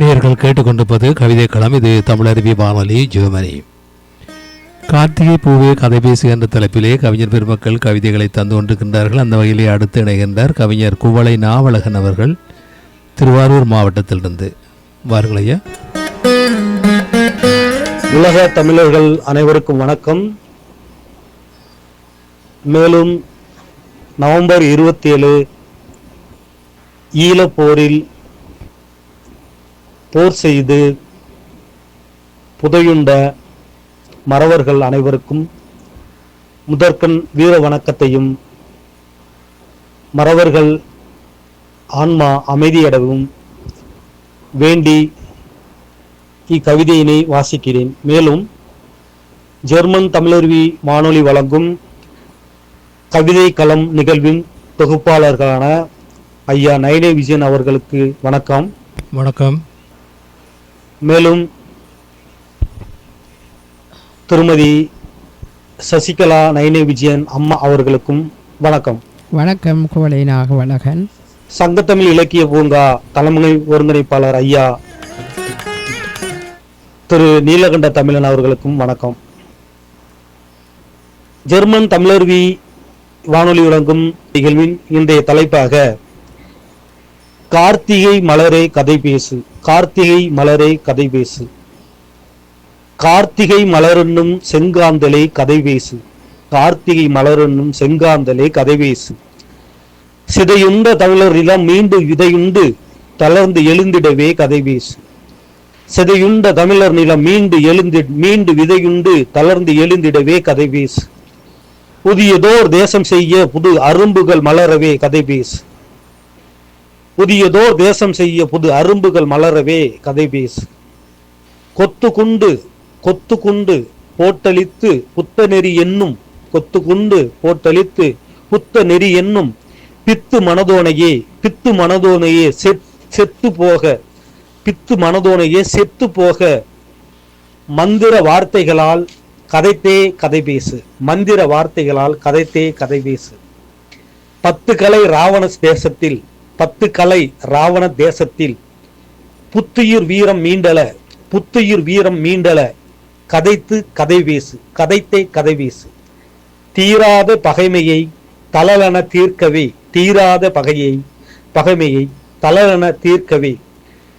நேயர்கள் கேட்டுக்கொண்டிருப்பது கவிதை களம். இது தமிழருவி வானொலி ஜெர்மனி. கார்த்திகை பூவே கதை பேசு என்ற தலைப்பிலே கவிஞர் பெருமக்கள் கவிதைகளை தந்து கொண்டிருக்கின்றார்கள். அந்த வகையிலே அடுத்து இணைகின்றார் கவிஞர் குவளை நாவலகன் அவர்கள் திருவாரூர் மாவட்டத்திலிருந்து. வாருங்கள் ஐயா. உலக தமிழர்கள் அனைவருக்கும் வணக்கம். மேலும் நவம்பர் இருபத்தி ஏழு ஈழப்போரில் போர் செய்து புதையுண்ட மறவர்கள் அனைவருக்கும் முதற்கண் வீர வணக்கத்தையும் மறவர்கள் ஆன்மா அமைதியடவும் வேண்டி இக்கவிதையினை வாசிக்கிறேன். மேலும் ஜெர்மன் தமிழருவி வானொலி வழங்கும் கவிதை களம் நிகழ்வின் தொகுப்பாளர்களான ஐயா நயனே விஜயன் அவர்களுக்கு வணக்கம். வணக்கம். மேலும் திருமதி சசிகலா நைனே விஜயன் அம்மா அவர்களுக்கும் வணக்கம். வணக்கம் குவளை நாகவலகன் சங்கத்தமிழ் இலக்கிய பூங்கா தலைமை ஒருங்கிணைப்பாளர் ஐயா திரு நீலகண்ட தமிழன் அவர்களுக்கும் வணக்கம். ஜெர்மன் தமிழருவி வானொலி வழங்கும் நிகழ்வின் இன்றைய தலைப்பாக கார்த்திகை மலரே கதை பேசு. கார்த்திகை மலரே கதை பேசு. கார்த்திகை மலரென்னும் செங்காந்தலே கதை பேசு. கார்த்திகை மலரென்னும் செங்காந்தலே கதை பேசு. சிதையுண்ட தமிழரிடம் மீண்டு விதையுண்டு தளர்ந்து எழுந்திடவே கதை பேசு. சிதையுண்ட தமிழர் நிலம் மீண்டு எழுந்து மீண்டு விதையுண்டு தளர்ந்து எழுந்திடவே கதை பேசு. புதியதோர் தேசம் செய்ய புது அரும்புகள் மலரவே கதை பேசு. புதியதோர் தேசம் செய்ய புது அரும்புகள் மலரவே கதை பேசு. கொத்து குண்டு கொத்து குண்டு போட்டளித்து புத்த நெறி என்னும் கொத்து குண்டு போட்டளித்து புத்த நெறி என்னும் பித்து மனதோனையே பித்து மனதோனையே செத் செத்து போக பித்து மனதோனையே செத்து போக மந்திர வார்த்தைகளால் கதைத்தே கதை பேசு. மந்திர வார்த்தைகளால் கதைத்தே கதை பேசு. பத்து கலை ராவண தேசத்தில் பத்து கலை ராவண தேசத்தில். புத்துயிர் வீரம் மீண்டல புத்துயிர் வீரம் மீண்டல. கதைத்து கதை வீசு கதைத்தே கதை வீசு. தீராத பகைமையை தளலென தீர்க்கவே தீராத பகையை பகைமையை தளலன தீர்க்கவே.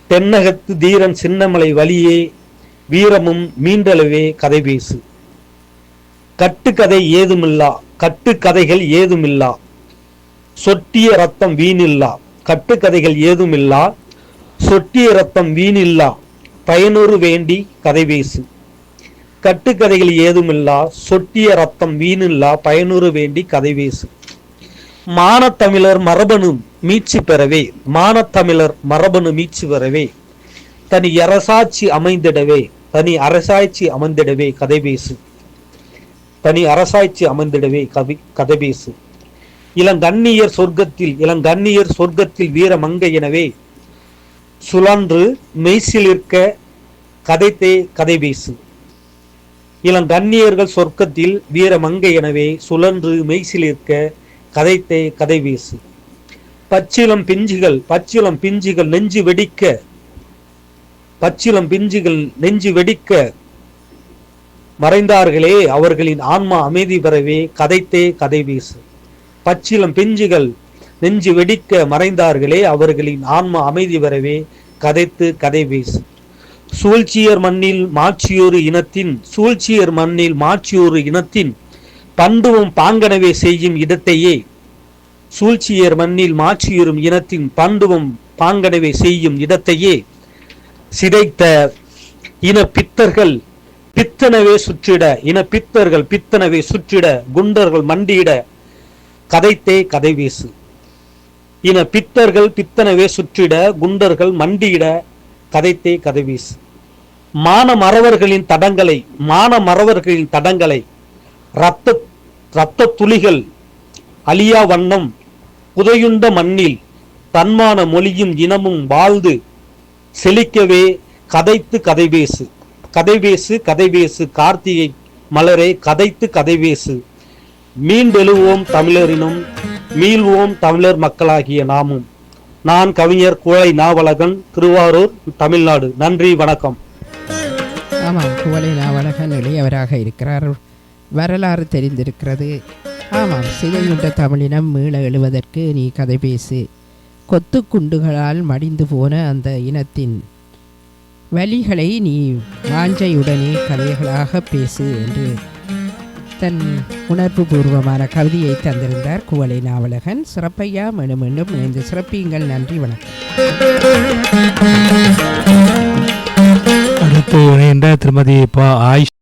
தென்னகத்து தீரன் சின்னமலை வழியே வீரமும் மீண்டளவே கதை பேசு கட்டுக்கதை ஏதுமில்லா கட்டுக்கதைகள் ஏதுமில்லா. சொட்டிய ரத்தம் வீணில்லா. கட்டுக்கதைகள் ஏதுமில்லா சொட்டிய ரத்தம் வீணில்லா பயனுறு வேண்டி கதை பேசு. கட்டுக்கதைகள் ஏதுமில்லா சொட்டிய ரத்தம் வீணில்லா பயனுறு வேண்டி கதை பேசு. மானத்தமிழர் மரபணு மீட்சி பெறவே. மானத்தமிழர் மரபணு மீட்சி பெறவே. தனி அரசாட்சி அமைந்திடவே. தனி அரசாட்சி அமைந்திடவே கதை பேசு. தனி அரசாட்சி அமைந்திடவே கவி கதை பேசு. இளங்கண்ணியர் சொர்க்கத்தில் இளங்கண்ணியர் சொர்க்கத்தில் வீரமங்கை எனவே சுழன்று மெய்சிலிருக்க கதைத்தே கதை பேசு. இளங்கண்ணியர்கள் சொர்க்கத்தில் வீரமங்கை எனவே சுழன்று மெய்சிலிருக்க கதைத்தே கதை பேசு. பச்சிலம் பிஞ்சுகள் பச்சிலம் பிஞ்சுகள் நெஞ்சு வெடிக்க பச்சிலம் பிஞ்சுகள் நெஞ்சு வெடிக்க மறைந்தார்களே அவர்களின் ஆன்மா அமைதி பெறவே கதைத்தே கதை வீசு பச்சிலம் பிஞ்சுகள் நெஞ்சு வெடிக்க மறைந்தார்களே அவர்களின் ஆன்மா அமைதி பெறவே கதைத்து கதை பேசு சூழ்ச்சியர் மண்ணில் மாட்சியொரு இனத்தின் சூழ்ச்சியர் மண்ணில் மாட்சியொரு இனத்தின் பண்டுவும் பாங்கனவே செய்யும் இடத்தையே. சூழ்ச்சியர் மண்ணில் மாற்றியுறும் இனத்தின் பண்டுவும் பாங்கனவே செய்யும் இடத்தையே. சிதைத்த இன பித்தர்கள் பித்தனவே சுற்றிட இன பித்தர்கள் பித்தனவே சுற்றிட குண்டர்கள் மண்டியிட கதைத்தே கதை வீசு. இன பித்தர்கள் பித்தனவே சுற்றிட குண்டர்கள் மண்டியிட கதைத்தே கதை வீசு. மான மறவர்களின் தடங்களை மான மறவர்களின் தடங்களை இரத்த இரத்த துளிகள் அழியா வண்ணம் புதையுண்ட மண்ணில் தன்மான மொழியும் இனமும் வாழ்ந்து செழிக்கவே கதைத்து கதைவேசு கதைவேசு கதைவேசு கார்த்திகை மலரே கதைத்து கதைவேசு மீண்டெழுவோம் தமிழரினும் மீள்வோம் தமிழர் மக்களாகிய நாமும். நான் கவிஞர் குழை நாவலகன் திருவாரூர் தமிழ்நாடு. நன்றி வணக்கம். ஆமாம் குவளை நாவலகன் இளையவராக இருக்கிறார்? வரலாறு தெரிந்திருக்கிறது. ஆமாம் சிதையுண்ட தமிழினம் மீள எழுவதற்கு நீ கதை பேசு. கொத்துக்குண்டுகளால் மடிந்து போன அந்த இனத்தின் வழிகளை நீ வாஞ்சையுடனே கதைகளாக பேசு என்று தன் உணர்வு பூர்வமான கவிதையை தந்திருந்தார் குவளை நாவலகன் சிறப்பையா மீண்டும் மீண்டும் இணைந்து சிறப்பியுங்கள். நன்றி வணக்கம். அடுத்து இணைந்த திருமதி ஆயிஷ்